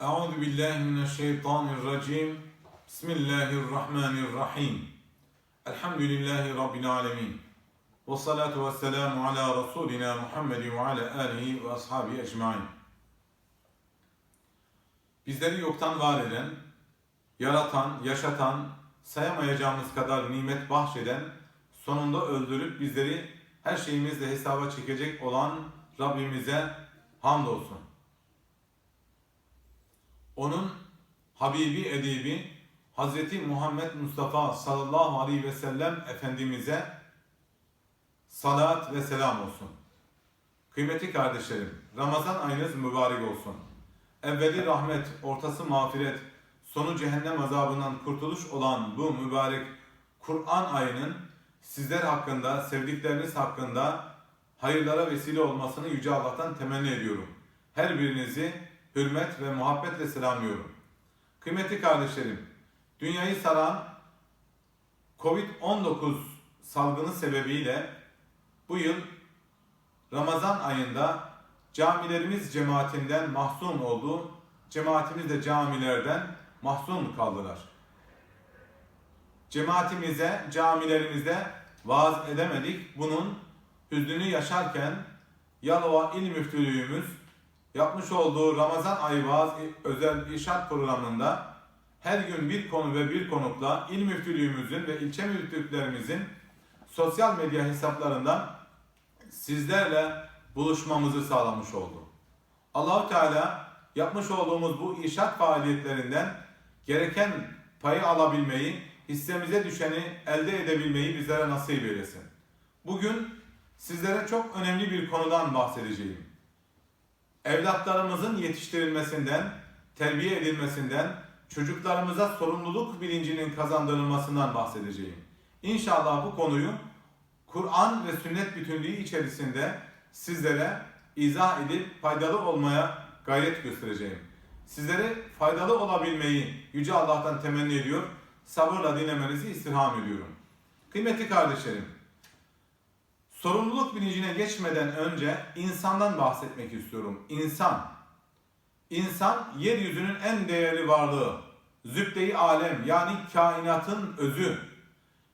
Euzu billahi mineşşeytanirracim. Bismillahirrahmanirrahim. Elhamdülillahi rabbil alamin. Ve salatu ve selamu ala Resulina Muhammed ve ala alihi ve ashabi ecmaîn. Bizleri yoktan var eden, yaratan, yaşatan, sayamayacağımız kadar nimet bahşeden, sonunda öldürüp bizleri her şeyimizle hesaba çekecek olan Rabbimize hamdolsun. Onun Habibi Edibi Hazreti Muhammed Mustafa sallallahu aleyhi ve sellem Efendimiz'e salat ve selam olsun. Kıymetli kardeşlerim, Ramazan ayınız mübarek olsun. Evveli rahmet, ortası mağfiret, sonu cehennem azabından kurtuluş olan bu mübarek Kur'an ayının sizler hakkında, sevdikleriniz hakkında hayırlara vesile olmasını Yüce Allah'tan temenni ediyorum. Her birinizi hürmet ve muhabbetle selamlıyorum. Kıymetli kardeşlerim, dünyayı saran Covid-19 salgını sebebiyle bu yıl Ramazan ayında camilerimiz cemaatinden mahzun oldu. Cemaatimiz de camilerden mahzun kaldılar. Cemaatimize, camilerimizde vaaz edemedik. Bunun hüznünü yaşarken Yalova İl Müftülüğümüz yapmış olduğu Ramazan ayı vaaz özel irşat programında her gün bir konu ve bir konukla il müftülüğümüzün ve ilçe müftülüklerimizin sosyal medya hesaplarından sizlerle buluşmamızı sağlamış oldu. Allahu Teala yapmış olduğumuz bu irşat faaliyetlerinden gereken payı alabilmeyi, hissemize düşeni elde edebilmeyi bizlere nasip eylesin. Bugün sizlere çok önemli bir konudan bahsedeceğim. Evlatlarımızın yetiştirilmesinden, terbiye edilmesinden, çocuklarımıza sorumluluk bilincinin kazandırılmasından bahsedeceğim. İnşallah bu konuyu Kur'an ve sünnet bütünlüğü içerisinde sizlere izah edip faydalı olmaya gayret göstereceğim. Sizlere faydalı olabilmeyi Yüce Allah'tan temenni ediyor, sabırla dinlemenizi istirham ediyorum. Kıymetli kardeşlerim, sorumluluk bilincine geçmeden önce insandan bahsetmek istiyorum. İnsan. İnsan yeryüzünün en değerli varlığı. Zübde-i alem yani kainatın özü.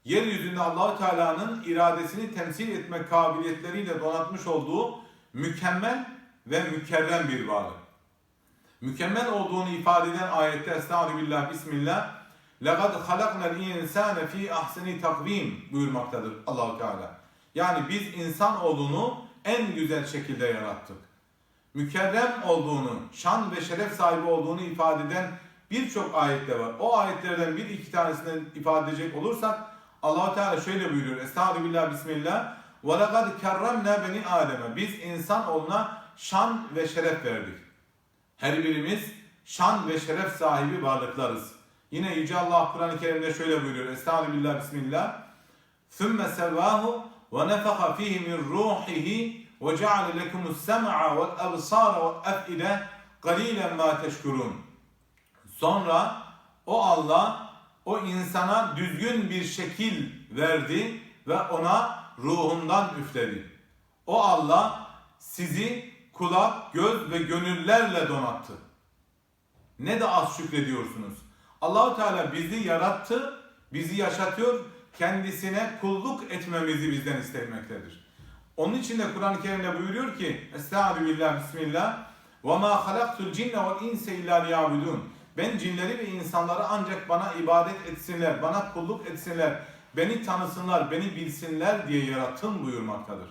Yeryüzünde Allahu Teala'nın iradesini temsil etme kabiliyetleriyle donatmış olduğu mükemmel ve mükerrem bir varlık. Mükemmel olduğunu ifade eden ayette Estağfirullah Bismillah لَقَدْ خَلَقْنَا الْاِنْسَانَ ف۪ي ahseni takvim buyurmaktadır Allahu Teala. Yani biz insan olduğunu en güzel şekilde yarattık. Mükerrem olduğunu, şan ve şeref sahibi olduğunu ifade eden birçok ayette var. O ayetlerden bir iki tanesini ifade edecek olursak allah Teala şöyle buyuruyor. Estağfirullah Bismillah. وَلَقَدْ كَرَّمْنَا beni Adem'e. Biz insan oluna şan ve şeref verdik. Her birimiz şan ve şeref sahibi varlıklarız. Yine Yüce Allah Kur'an-ı Kerim'de şöyle buyuruyor. Estağfirullah Bismillah. ثُمَّ سَوَّاهُ ve nefaha fihi min ruhihi ve ceale lekumus sem'a vel absara vel af'ide qalilen ma. Sonra o Allah o insana düzgün bir şekil verdi ve ona ruhundan üfledi. O Allah sizi kulak, göz ve gönüllerle donattı. Ne de az şükrediyorsunuz. Allahu Teala bizi yarattı, bizi yaşatıyor kendisine kulluk etmemizi bizden istemektedir. Onun için de Kur'an-ı Kerim'de buyuruyor ki Estağfirullah, Bismillah ve ma halaktul cinne vel inse illa. Ben cinleri ve insanları ancak bana ibadet etsinler, bana kulluk etsinler, beni tanısınlar, beni bilsinler diye yarattım buyurmaktadır.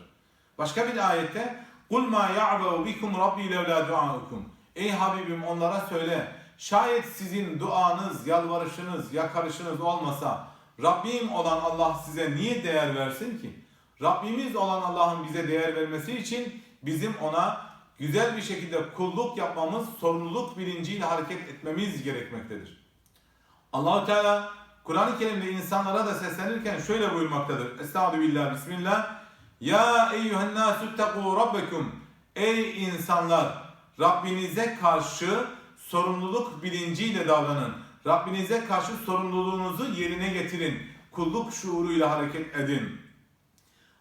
Başka bir ayette Kul ma ya'bu bikum rabbi levla du'aukum. Ey Habibim onlara söyle. Şayet sizin duanız, yalvarışınız, yakarışınız olmasa Rabbim olan Allah size niye değer versin ki? Rabbimiz olan Allah'ın bize değer vermesi için bizim ona güzel bir şekilde kulluk yapmamız, sorumluluk bilinciyle hareket etmemiz gerekmektedir. Allahu Teala Kur'an-ı Kerim'de insanlara da seslenirken şöyle buyurmaktadır. Estağfirullah Bismillah. Ya eyyühen nasu rabbekum. Ey insanlar Rabbinize karşı sorumluluk bilinciyle davranın. Rabbinize karşı sorumluluğunuzu yerine getirin. Kulluk şuuruyla hareket edin.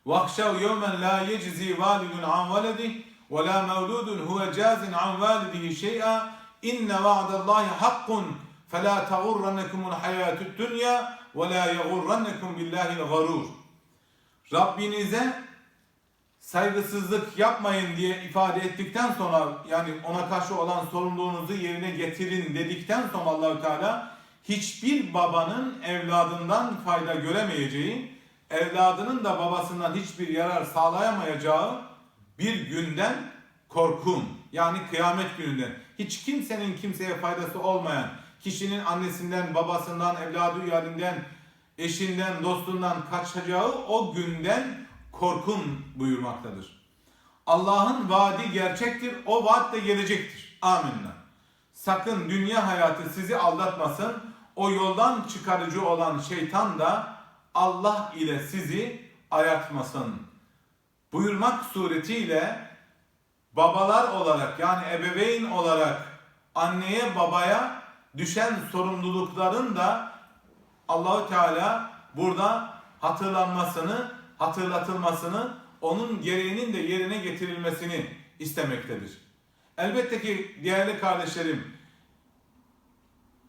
وَاخْشَوْ يَوْمًا لَا يَجْزِي وَالِدٌ عَنْ وَلَدِهِ وَلَا مَوْلُودٌ هُوَ جَازٍ عَنْ وَالِدِهِ شَيْئًا inne va'dallahi hakkun fela tagurrannekumul hayatud dunya ve la yagurrannekum billahil garur. Rabbinize saygısızlık yapmayın diye ifade ettikten sonra yani ona karşı olan sorumluluğunuzu yerine getirin dedikten sonra Allahü Teala hiçbir babanın evladından fayda göremeyeceği, evladının da babasından hiçbir yarar sağlayamayacağı bir günden korkun. Yani kıyamet gününden. Hiç kimsenin kimseye faydası olmayan, kişinin annesinden, babasından, evladı yadinden, eşinden, dostundan kaçacağı o günden korkun buyurmaktadır. Allah'ın vaadi gerçektir, o vaat de gelecektir. Amenna. Sakın dünya hayatı sizi aldatmasın. O yoldan çıkarıcı olan şeytan da Allah ile sizi ayartmasın. Buyurmak suretiyle babalar olarak yani ebeveyn olarak anneye babaya düşen sorumlulukların da Allahü Teala burada hatırlanmasını, hatırlatılmasını, onun gereğinin de yerine getirilmesini istemektedir. Elbette ki değerli kardeşlerim,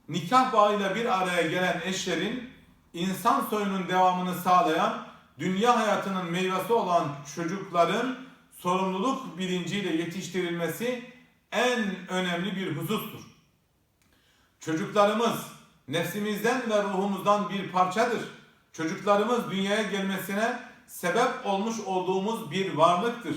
nikah bağıyla bir araya gelen eşlerin insan soyunun devamını sağlayan, dünya hayatının meyvesi olan çocukların sorumluluk bilinciyle yetiştirilmesi en önemli bir husustur. Çocuklarımız nefsimizden ve ruhumuzdan bir parçadır. Çocuklarımız dünyaya gelmesine sebep olmuş olduğumuz bir varlıktır.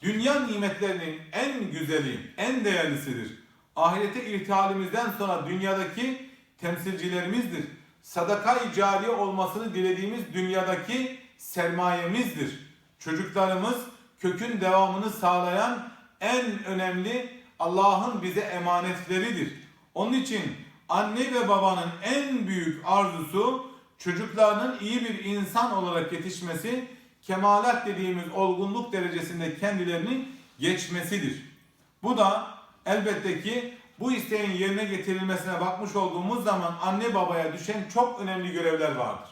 Dünya nimetlerinin en güzeli, en değerlisidir. Ahirete irtihalimizden sonra dünyadaki temsilcilerimizdir. Sadaka-i cariye olmasını dilediğimiz dünyadaki sermayemizdir. Çocuklarımız kökün devamını sağlayan en önemli Allah'ın bize emanetleridir. Onun için anne ve babanın en büyük arzusu çocuklarının iyi bir insan olarak yetişmesi, kemalat dediğimiz olgunluk derecesinde kendilerini geçmesidir. Bu da elbette ki bu isteğin yerine getirilmesine bakmış olduğumuz zaman anne babaya düşen çok önemli görevler vardır.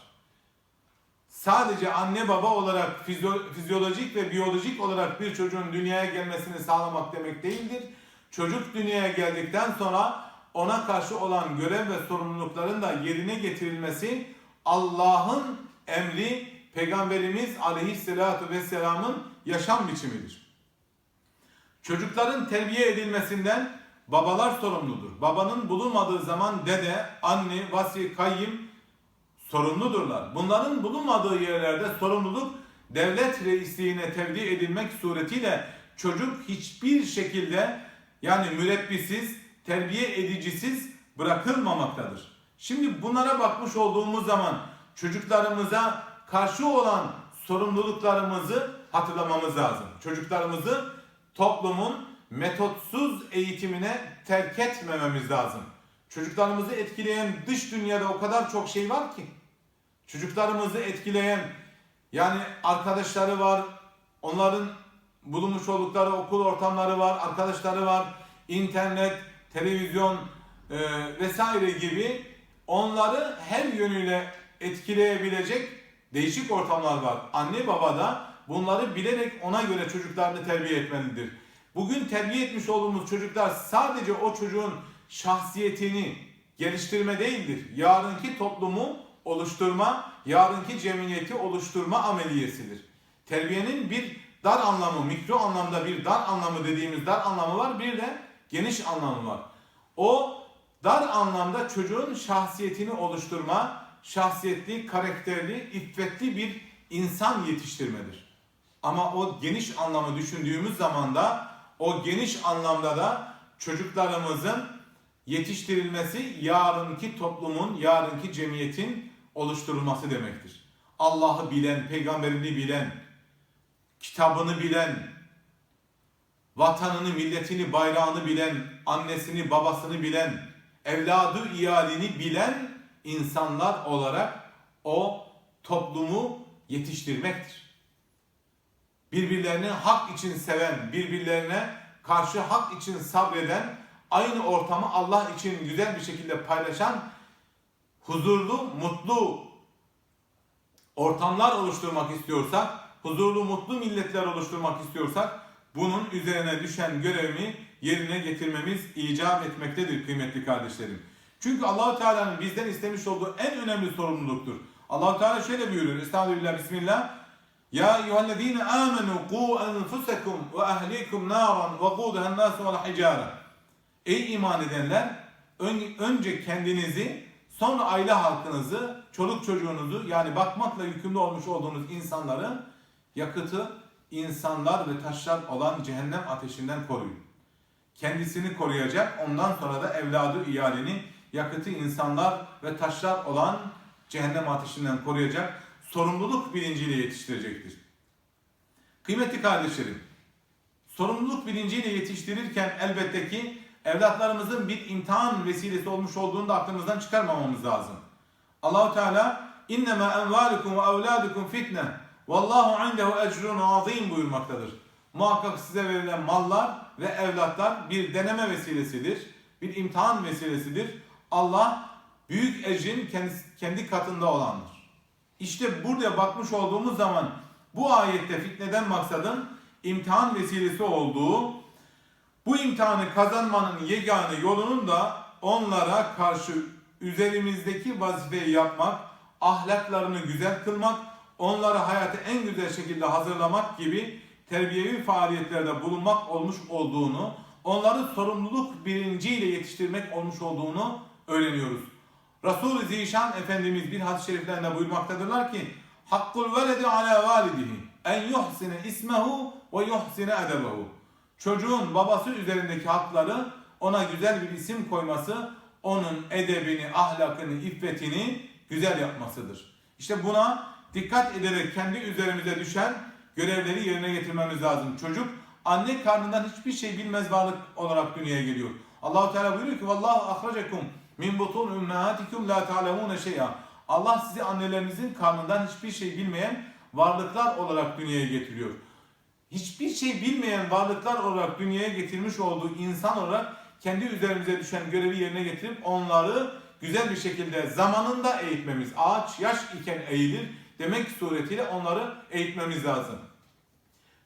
Sadece anne baba olarak fizyo- fizyolojik ve biyolojik olarak bir çocuğun dünyaya gelmesini sağlamak demek değildir. Çocuk dünyaya geldikten sonra ona karşı olan görev ve sorumlulukların da yerine getirilmesi Allah'ın emri Peygamberimiz Aleyhisselatü Vesselam'ın yaşam biçimidir. Çocukların terbiye edilmesinden babalar sorumludur. Babanın bulunmadığı zaman dede, anne, vasi, kayyım sorumludurlar. Bunların bulunmadığı yerlerde sorumluluk devlet reisliğine tevdi edilmek suretiyle çocuk hiçbir şekilde yani mürebbisiz, terbiye edicisiz bırakılmamaktadır. Şimdi bunlara bakmış olduğumuz zaman çocuklarımıza karşı olan sorumluluklarımızı hatırlamamız lazım. Çocuklarımızı toplumun metotsuz eğitimine terk etmememiz lazım. Çocuklarımızı etkileyen dış dünyada o kadar çok şey var ki. Çocuklarımızı etkileyen yani arkadaşları var, onların bulunmuş oldukları okul ortamları var, arkadaşları var, internet, televizyon e, vesaire gibi onları her yönüyle etkileyebilecek değişik ortamlar var. Anne baba da bunları bilerek ona göre çocuklarını terbiye etmelidir. Bugün terbiye etmiş olduğumuz çocuklar sadece o çocuğun şahsiyetini geliştirme değildir. Yarınki toplumu oluşturma, yarınki cemiyeti oluşturma ameliyesidir. Terbiyenin bir dar anlamı, mikro anlamda bir dar anlamı dediğimiz dar anlamı var, bir de geniş anlamı var. O dar anlamda çocuğun şahsiyetini oluşturma, şahsiyetli, karakterli, iffetli bir insan yetiştirmedir. Ama o geniş anlamı düşündüğümüz zaman da o geniş anlamda da çocuklarımızın yetiştirilmesi yarınki toplumun, yarınki cemiyetin oluşturulması demektir. Allah'ı bilen, peygamberini bilen, kitabını bilen, vatanını, milletini, bayrağını bilen, annesini, babasını bilen, evladı, iyalini bilen insanlar olarak o toplumu yetiştirmektir. Birbirlerini hak için seven, birbirlerine karşı hak için sabreden, aynı ortamı Allah için güzel bir şekilde paylaşan, huzurlu, mutlu ortamlar oluşturmak istiyorsak, huzurlu, mutlu milletler oluşturmak istiyorsak, bunun üzerine düşen görevimi yerine getirmemiz icap etmektedir kıymetli kardeşlerim. Çünkü Allahu Teala'nın bizden istemiş olduğu en önemli sorumluluktur. Allahu Teala şöyle buyuruyor. Estağfirullah bismillah. Ya eyyühellezine amenu qu enfusekum ve ehlikum naran ve quduhan nasu vel hicare. Ey iman edenler ön- önce kendinizi sonra aile halkınızı, çoluk çocuğunuzu yani bakmakla yükümlü olmuş olduğunuz insanları yakıtı insanlar ve taşlar olan cehennem ateşinden koruyun. Kendisini koruyacak ondan sonra da evladı iyalini yakıtı insanlar ve taşlar olan cehennem ateşinden koruyacak sorumluluk bilinciyle yetiştirecektir. Kıymetli kardeşlerim, sorumluluk bilinciyle yetiştirirken elbette ki evlatlarımızın bir imtihan vesilesi olmuş olduğunu da aklımızdan çıkarmamamız lazım. Allahu Teala innema envalukum ve evladukum fitne vallahu indehu ecrun azim buyurmaktadır. Muhakkak size verilen mallar ve evlatlar bir deneme vesilesidir. Bir imtihan vesilesidir. Allah büyük ecrin kendi katında olandır. İşte burada bakmış olduğumuz zaman bu ayette fitneden maksadın imtihan vesilesi olduğu, bu imtihanı kazanmanın yegane yolunun da onlara karşı üzerimizdeki vazifeyi yapmak, ahlaklarını güzel kılmak, onları hayata en güzel şekilde hazırlamak gibi terbiyevi faaliyetlerde bulunmak olmuş olduğunu, onları sorumluluk bilinciyle yetiştirmek olmuş olduğunu öğreniyoruz. Resul-i Zişan Efendimiz bir hadis-i şeriflerinde buyurmaktadırlar ki Hakkul veledi ala validihi en yuhsine ismehu ve yuhsine edebehu. Çocuğun babası üzerindeki hakları ona güzel bir isim koyması, onun edebini, ahlakını, iffetini güzel yapmasıdır. İşte buna dikkat ederek kendi üzerimize düşen görevleri yerine getirmemiz lazım. Çocuk anne karnından hiçbir şey bilmez varlık olarak dünyaya geliyor. Allahu Teala buyuruyor ki vallahu ahracakum min butun ummahatikum la ta'lemun şey'a. Allah sizi annelerinizin karnından hiçbir şey bilmeyen varlıklar olarak dünyaya getiriyor. Hiçbir şey bilmeyen varlıklar olarak dünyaya getirmiş olduğu insan olarak kendi üzerimize düşen görevi yerine getirip onları güzel bir şekilde zamanında eğitmemiz. Ağaç yaş iken eğilir demek suretiyle onları eğitmemiz lazım.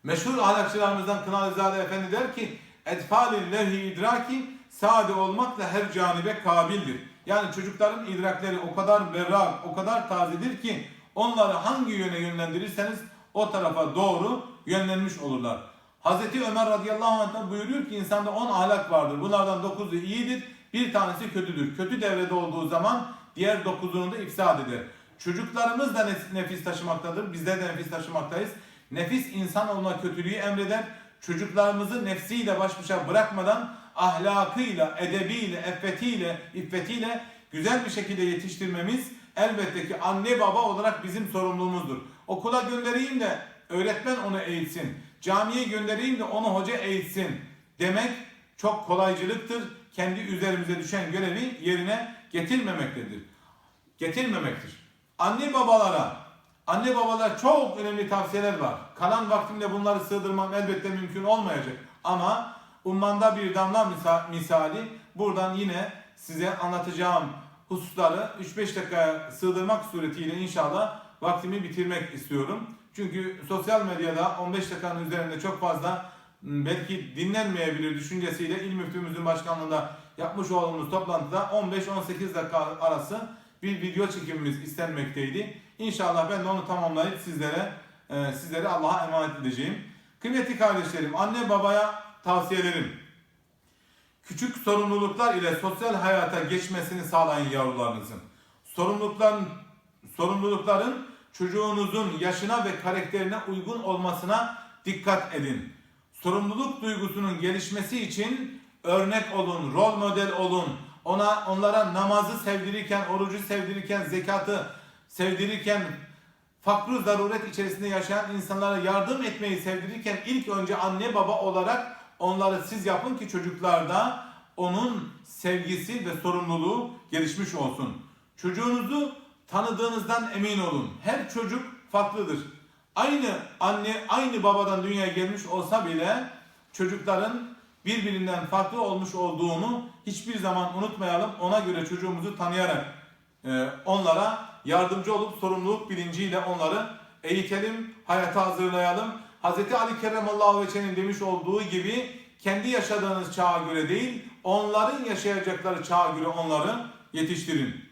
Meşhur ahlakçılarımızdan Kınalı Zade Efendi der ki Etfalin levhi idraki sade olmakla her canibe kabildir. Yani çocukların idrakleri o kadar berrak, o kadar tazedir ki onları hangi yöne yönlendirirseniz o tarafa doğru yönlenmiş olurlar. Hazreti Ömer radıyallahu anh'tan buyuruyor ki insanda 10 ahlak vardır. Bunlardan 9'u iyidir, bir tanesi kötüdür. Kötü devrede olduğu zaman diğer 9'unu da ifsad eder. Çocuklarımız da nef- nefis taşımaktadır. Bizler de nefis taşımaktayız. Nefis insanoğluna kötülüğü emreder. Çocuklarımızı nefsiyle baş başa bırakmadan ahlakıyla, edebiyle, effetiyle, iffetiyle güzel bir şekilde yetiştirmemiz elbette ki anne baba olarak bizim sorumluluğumuzdur. Okula göndereyim de öğretmen onu eğitsin. Camiye göndereyim de onu hoca eğitsin demek çok kolaycılıktır. Kendi üzerimize düşen görevi yerine getirmemektedir. Getirmemektir. Anne babalara, anne babalara çok önemli tavsiyeler var. Kalan vaktimde bunları sığdırmam elbette mümkün olmayacak. Ama ummanda bir damla misa- misali buradan yine size anlatacağım hususları 3-5 dakikaya sığdırmak suretiyle inşallah vaktimi bitirmek istiyorum. Çünkü sosyal medyada 15 dakikanın üzerinde çok fazla m, belki dinlenmeyebilir düşüncesiyle İl Müftümüzün başkanlığında yapmış olduğumuz toplantıda 15-18 dakika arası bir video çekimimiz istenmekteydi. İnşallah ben de onu tamamlayıp sizlere e, sizlere Allah'a emanet edeceğim. Kıymetli kardeşlerim, anne babaya tavsiyelerim. Küçük sorumluluklar ile sosyal hayata geçmesini sağlayın yavrularınızın. Sorumlulukların sorumlulukların çocuğunuzun yaşına ve karakterine uygun olmasına dikkat edin. Sorumluluk duygusunun gelişmesi için örnek olun, rol model olun. Ona onlara namazı sevdirirken, orucu sevdirirken, zekatı sevdirirken, fakru zaruret içerisinde yaşayan insanlara yardım etmeyi sevdirirken ilk önce anne baba olarak onları siz yapın ki çocuklarda onun sevgisi ve sorumluluğu gelişmiş olsun. Çocuğunuzu tanıdığınızdan emin olun. Her çocuk farklıdır. Aynı anne, aynı babadan dünyaya gelmiş olsa bile çocukların birbirinden farklı olmuş olduğunu hiçbir zaman unutmayalım. Ona göre çocuğumuzu tanıyarak e, onlara yardımcı olup sorumluluk bilinciyle onları eğitelim, hayata hazırlayalım. Hz. Ali Kerremallahu Veçen'in demiş olduğu gibi kendi yaşadığınız çağa göre değil, onların yaşayacakları çağa göre onları yetiştirin.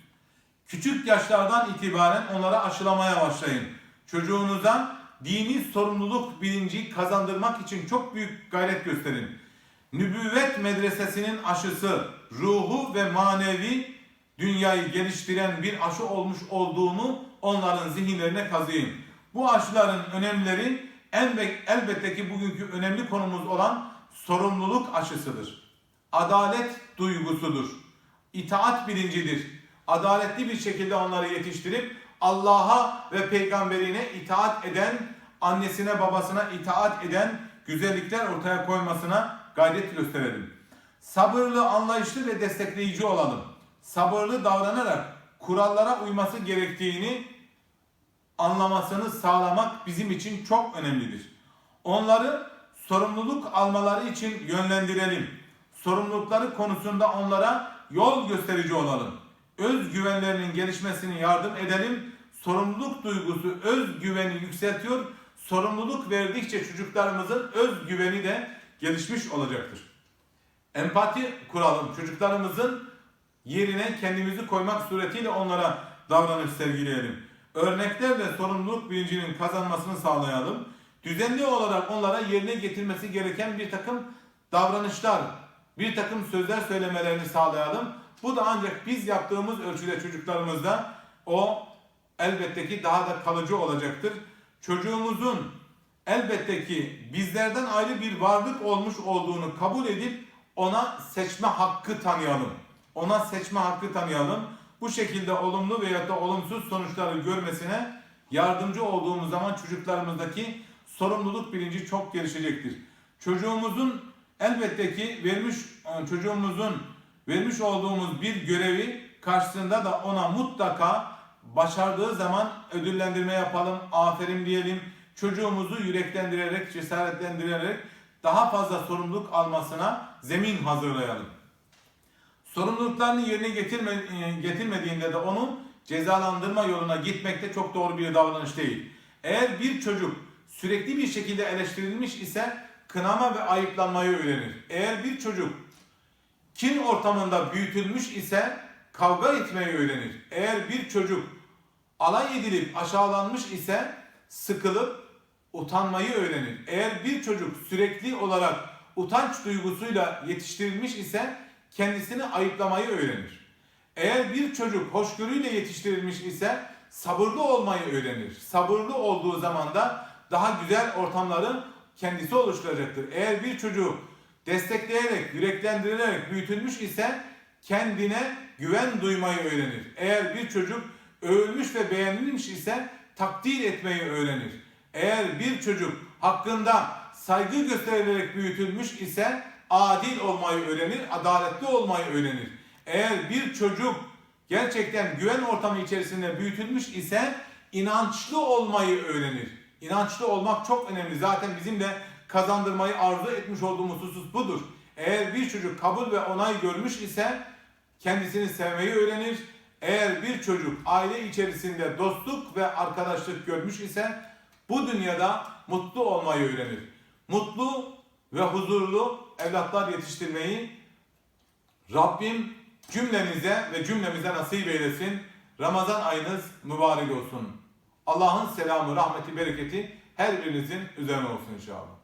Küçük yaşlardan itibaren onlara aşılamaya başlayın. Çocuğunuza dini sorumluluk bilinci kazandırmak için çok büyük gayret gösterin. Nübüvvet medresesinin aşısı, ruhu ve manevi dünyayı geliştiren bir aşı olmuş olduğunu onların zihinlerine kazıyın. Bu aşıların önemleri elbet- elbette ki bugünkü önemli konumuz olan sorumluluk aşısıdır. Adalet duygusudur. İtaat bilincidir. Adaletli bir şekilde onları yetiştirip Allah'a ve peygamberine itaat eden, annesine babasına itaat eden güzellikler ortaya koymasına gayret gösterelim. Sabırlı, anlayışlı ve destekleyici olalım. Sabırlı davranarak kurallara uyması gerektiğini anlamasını sağlamak bizim için çok önemlidir. Onları sorumluluk almaları için yönlendirelim. Sorumlulukları konusunda onlara yol gösterici olalım. Özgüvenlerinin gelişmesine yardım edelim. Sorumluluk duygusu özgüveni yükseltiyor. Sorumluluk verdikçe çocuklarımızın özgüveni de gelişmiş olacaktır. Empati kuralım. Çocuklarımızın yerine kendimizi koymak suretiyle onlara davranış sergileyelim. Örneklerle sorumluluk bilincinin kazanmasını sağlayalım. Düzenli olarak onlara yerine getirmesi gereken bir takım davranışlar, bir takım sözler söylemelerini sağlayalım. Bu da ancak biz yaptığımız ölçüde çocuklarımızda o elbette ki daha da kalıcı olacaktır. Çocuğumuzun elbette ki bizlerden ayrı bir varlık olmuş olduğunu kabul edip ona seçme hakkı tanıyalım. Ona seçme hakkı tanıyalım. Bu şekilde olumlu veya da olumsuz sonuçları görmesine yardımcı olduğumuz zaman çocuklarımızdaki sorumluluk bilinci çok gelişecektir. Çocuğumuzun elbette ki vermiş çocuğumuzun vermiş olduğumuz bir görevi karşısında da ona mutlaka başardığı zaman ödüllendirme yapalım, aferin diyelim. Çocuğumuzu yüreklendirerek, cesaretlendirerek daha fazla sorumluluk almasına zemin hazırlayalım. Sorumluluklarını yerine getirme, e, getirmediğinde de onu cezalandırma yoluna gitmek de çok doğru bir davranış değil. Eğer bir çocuk sürekli bir şekilde eleştirilmiş ise kınama ve ayıplanmayı öğrenir. Eğer bir çocuk kin ortamında büyütülmüş ise kavga etmeyi öğrenir. Eğer bir çocuk alay edilip aşağılanmış ise sıkılıp utanmayı öğrenir. Eğer bir çocuk sürekli olarak utanç duygusuyla yetiştirilmiş ise kendisini ayıplamayı öğrenir. Eğer bir çocuk hoşgörüyle yetiştirilmiş ise sabırlı olmayı öğrenir. Sabırlı olduğu zaman da daha güzel ortamları kendisi oluşturacaktır. Eğer bir çocuğu destekleyerek, yüreklendirerek büyütülmüş ise kendine güven duymayı öğrenir. Eğer bir çocuk övülmüş ve beğenilmiş ise takdir etmeyi öğrenir. Eğer bir çocuk hakkında saygı gösterilerek büyütülmüş ise adil olmayı öğrenir, adaletli olmayı öğrenir. Eğer bir çocuk gerçekten güven ortamı içerisinde büyütülmüş ise inançlı olmayı öğrenir. İnançlı olmak çok önemli. Zaten bizim de kazandırmayı arzu etmiş olduğumuz husus budur. Eğer bir çocuk kabul ve onay görmüş ise kendisini sevmeyi öğrenir. Eğer bir çocuk aile içerisinde dostluk ve arkadaşlık görmüş ise bu dünyada mutlu olmayı öğrenir. Mutlu ve huzurlu evlatlar yetiştirmeyi Rabbim cümlemize ve cümlemize nasip eylesin. Ramazan ayınız mübarek olsun. Allah'ın selamı, rahmeti, bereketi her birinizin üzerine olsun inşallah.